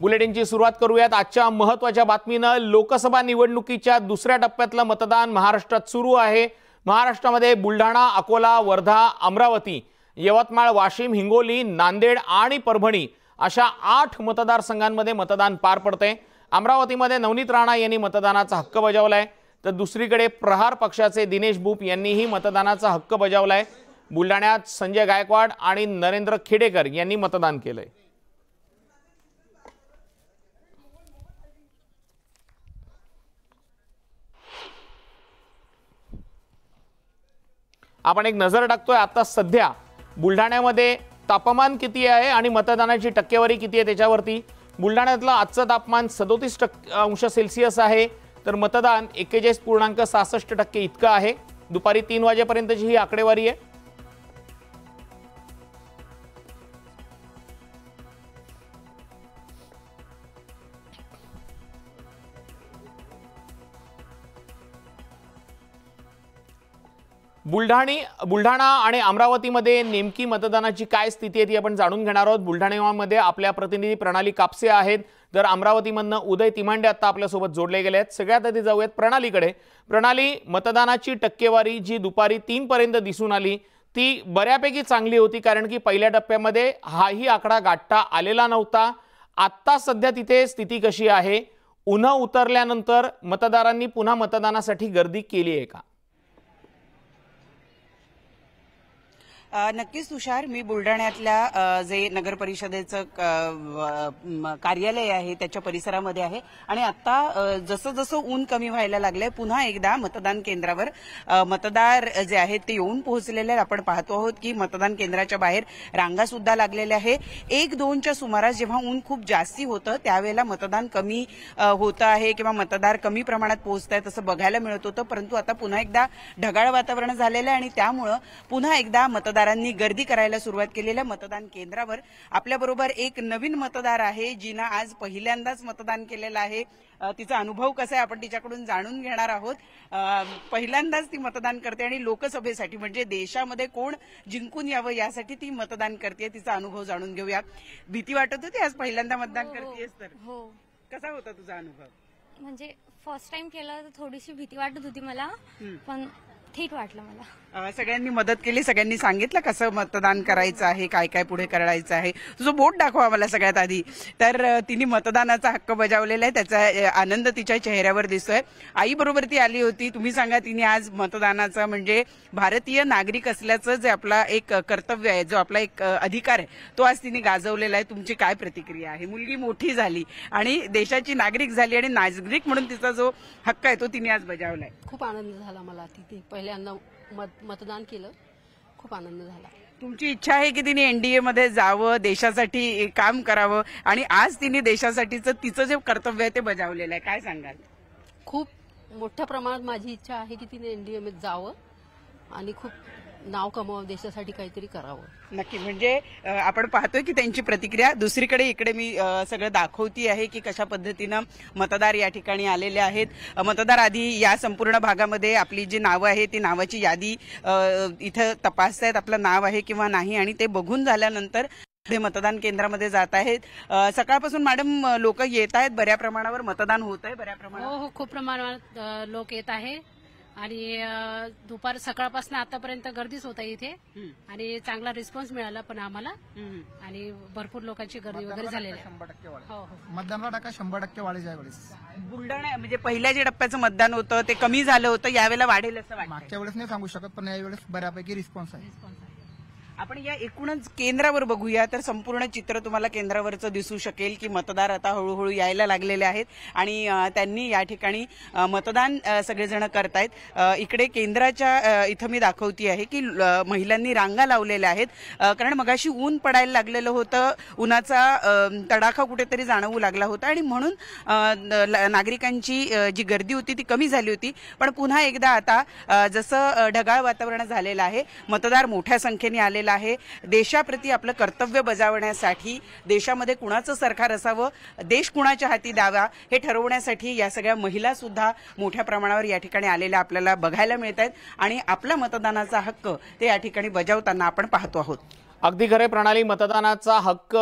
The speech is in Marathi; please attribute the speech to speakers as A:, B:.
A: बुलेटिनची सुरुवात करूयात. आजच्या महत्त्वाच्या बातमीनं लोकसभा निवडणुकीच्या दुसऱ्या टप्प्यातलं मतदान महाराष्ट्रात सुरू आहे. महाराष्ट्रामध्ये बुलढाणा अकोला वर्धा अमरावती यवतमाळ वाशिम हिंगोली नांदेड आणि परभणी अशा आठ मतदारसंघांमध्ये मतदान पार पडते अमरावतीमध्ये नवनीत राणा यांनी मतदानाचा हक्क बजावलाय. तर दुसरीकडे प्रहार पक्षाचे दिनेश बुप यांनीही मतदानाचा हक्क बजावलाय. बुलढाण्यात संजय गायकवाड आणि नरेंद्र खेडेकर यांनी मतदान केलंय. आपण एक नजर टाकतोय आता सध्या. बुलढाण्यामध्ये तापमान किती आहे आणि मतदानाची टक्केवारी किती आहे त्याच्यावरती? बुलढाण्यातलं आजचं तापमान सदोतीस टक्के अंश सेल्सिअस आहे. तर मतदान एक्केचाळीस पूर्णांक सहासष्ट टक्के इतकं आहे. दुपारी तीन वाजेपर्यंतची ही आकडेवारी आहे. बुलढाणी बुलढाणा आणि अमरावतीमध्ये नेमकी मतदानाची काय स्थिती आहे ती आपण जाणून घेणार आहोत. बुलढाण्यामध्ये आपल्या प्रतिनिधी प्रणाली कापसे आहेत. तर अमरावतीमधनं उदय तिमांडे आता आपल्यासोबत जोडले गेले आहेत. सगळ्यात आधी जाऊयात प्रणालीकडे. प्रणाली मतदानाची टक्केवारी जी दुपारी तीनपर्यंत दिसून आली ती बऱ्यापैकी चांगली होती कारण की पहिल्या टप्प्यामध्ये हाही आकडा गाठता आलेला नव्हता. आत्ता सध्या तिथे स्थिती कशी आहे? उन्हा उतरल्यानंतर मतदारांनी पुन्हा मतदानासाठी गर्दी केली आहे का?
B: नक्कीच तुषार मी बुलढाण्यातल्या जे नगर परिषदेचं क- कार्यालय आहे त्याच्या परिसरामध्ये आहे. आणि आता जसं जसं ऊन कमी व्हायला लागलंय पुन्हा एकदा मतदान केंद्रावर मतदार जे आहेत ते येऊन पोहोचलेले आहेत. आपण पाहतो आहोत की मतदान केंद्राच्या बाहेर रांगा सुद्धा लागलेल्या आहे. एक दोनच्या सुमारास जेव्हा ऊन खूप जास्ती होतं त्यावेळेला मतदान कमी होतं आहे किंवा मतदार कमी प्रमाणात पोहोचत आहेत असं बघायला मिळत होतं. परंतु आता पुन्हा एकदा ढगाळ वातावरण झालेलं आहे आणि त्यामुळं पुन्हा एकदा मतदार मतदारांनी गर्दी करायला सुरुवात केलेल्या मतदान केंद्रावर. आपल्याबरोबर एक नवीन मतदार आहे जिनं आज पहिल्यांदाच मतदान केलेलं आहे. तिचा अनुभव कसा आहे आपण तिच्याकडून जाणून घेणार आहोत. पहिल्यांदाच ती मतदान करते आणि लोकसभेसाठी म्हणजे देशामध्ये कोण जिंकून यावं यासाठी ती मतदान करते तिचा अनुभव जाणून घेऊया. भीती वाटत होती आज पहिल्यांदा मतदान करतेस तर.
C: हो.
B: कसा होता तुझा अनुभव?
C: म्हणजे फर्स्ट टाइम केलं तर थोडीशी भीती वाटत होती मला. पण ठीक वाटलं मला.
B: अ, सगळ्यांनी मदत केली सगळ्यांनी सांगितलं कसं मतदान करायचं आहे काय काय पुढे करायचं आहे. तुझं बोट दाखवा मला सगळ्यात आधी. तर अ, तिने मतदानाचा हक्क बजावलेला आहे. त्याचा अ, आनंद तिच्या चेहऱ्यावर दिसतोय. आई बरोबर ती आली होती. तुम्ही सांगा तिने आज मतदानाचा म्हणजे भारतीय नागरिक असल्याचं जे आपला एक अ, कर्तव्य आहे जो आपला एक अ, अधिकार आहे तो आज तिने गाजवलेला आहे. तुमची काय प्रतिक्रिया आहे? मुलगी मोठी झाली आणि देशाची नागरिक झाली आणि नागरिक म्हणून तिचा जो हक्क आहे तो तिने आज बजावलाय.
D: खूप आनंद झाला मला तिथे पहिल्यांदा मत मतदान केलं. खूप आनंद झाला.
B: तुमची इच्छा आहे की तिने एनडीए मध्ये जावं देशासाठी काम करावं आणि आज तिने देशासाठीचं तिचं जे कर्तव्य आहे ते बजावलेलं आहे. काय सांगाल?
D: खूप मोठ्या प्रमाणात माझी इच्छा आहे की तिने एनडीए मध्ये जावं आणि खूप नाव कमावं देशासाठी काहीतरी करावं.
B: नक्की. म्हणजे अ, आपण पाहतोय की त्यांची प्रतिक्रिया. दुसरीकडे इकडे मी अ, सगळं दाखवती आहे की कशा पद्धतीनं मतदार या ठिकाणी आलेले आहेत. अ, मतदार आधी या संपूर्ण भागामध्ये आपली जी नावं आहे ती नावाची यादी अ, इथं तपासतायत. आपलं नाव आहे किंवा नाही आणि ते बघून झाल्यानंतर पुढे मतदान केंद्रामध्ये जात आहेत. अ, सकाळपासून मॅडम लोक येत आहेत. बऱ्या प्रमाणावर मतदान होत आहे बऱ्या प्रमाणावर.
E: हो हो खूप प्रमाणात अ, लोक येत आहे. आणि दुपार सकाळपासून आतापर्यंत गर्दीच होत आहे इथे आणि चांगला रिस्पॉन्स मिळाला पण आम्हाला. आणि भरपूर लोकांची गर्दी वगैरे झालेली आहे.
F: शंभर टक्के वाढ
E: हो हो.
F: मतदानाला टक्का शंभर टक्के वाढेल यावेळेस
B: बुलढाणा म्हणजे पहिल्या जे टप्प्याचं मतदान होतं ते कमी झालं होतं यावेळेला वाढेल असं वाटतं
F: मागच्या वेळेस नाही सांगू शकत पण यावेळेस बऱ्यापैकी रिस्पॉन्स आहे.
B: आपण या एकूणच केंद्रावर बघूया तर संपूर्ण चित्र तुम्हाला केंद्रावरचं दिसू शकेल की मतदार आता हळूहळू यायला लागलेले आहेत. आणि त्यांनी या ठिकाणी मतदान सगळेजण करतायत. इकडे केंद्राच्या इथं मी दाखवती आहे की महिलांनी रांगा लावलेल्या आहेत. कारण मगाशी ऊन पडायला लागलेलं होतं. उन्हाचा तडाखा कुठेतरी जाणवू लागला होता. आणि म्हणून ल- नागरिकांची जी गर्दी होती ती कमी झाली होती. पण पुन्हा एकदा आता जसं ढगाळ वातावरण झालेलं आहे मतदार मोठ्या संख्येने आलेले आहे. देशाप्रती आपलं कर्तव्य बजावण्यासाठी देशामध्ये कुणाचं सरकार असावं देश कुणाच्या हाती द्यावा हे ठरवण्यासाठी या सगळ्या महिला सुद्धा मोठ्या प्रमाणावर या ठिकाणी आलेल्या आपल्याला बघायला मिळत आहेत आणि आपला मतदानाचा हक्क ते या ठिकाणी बजावताना आपण पाहतो आहोत.
A: अगदी खरे प्रणाली मतदानाचा हक्क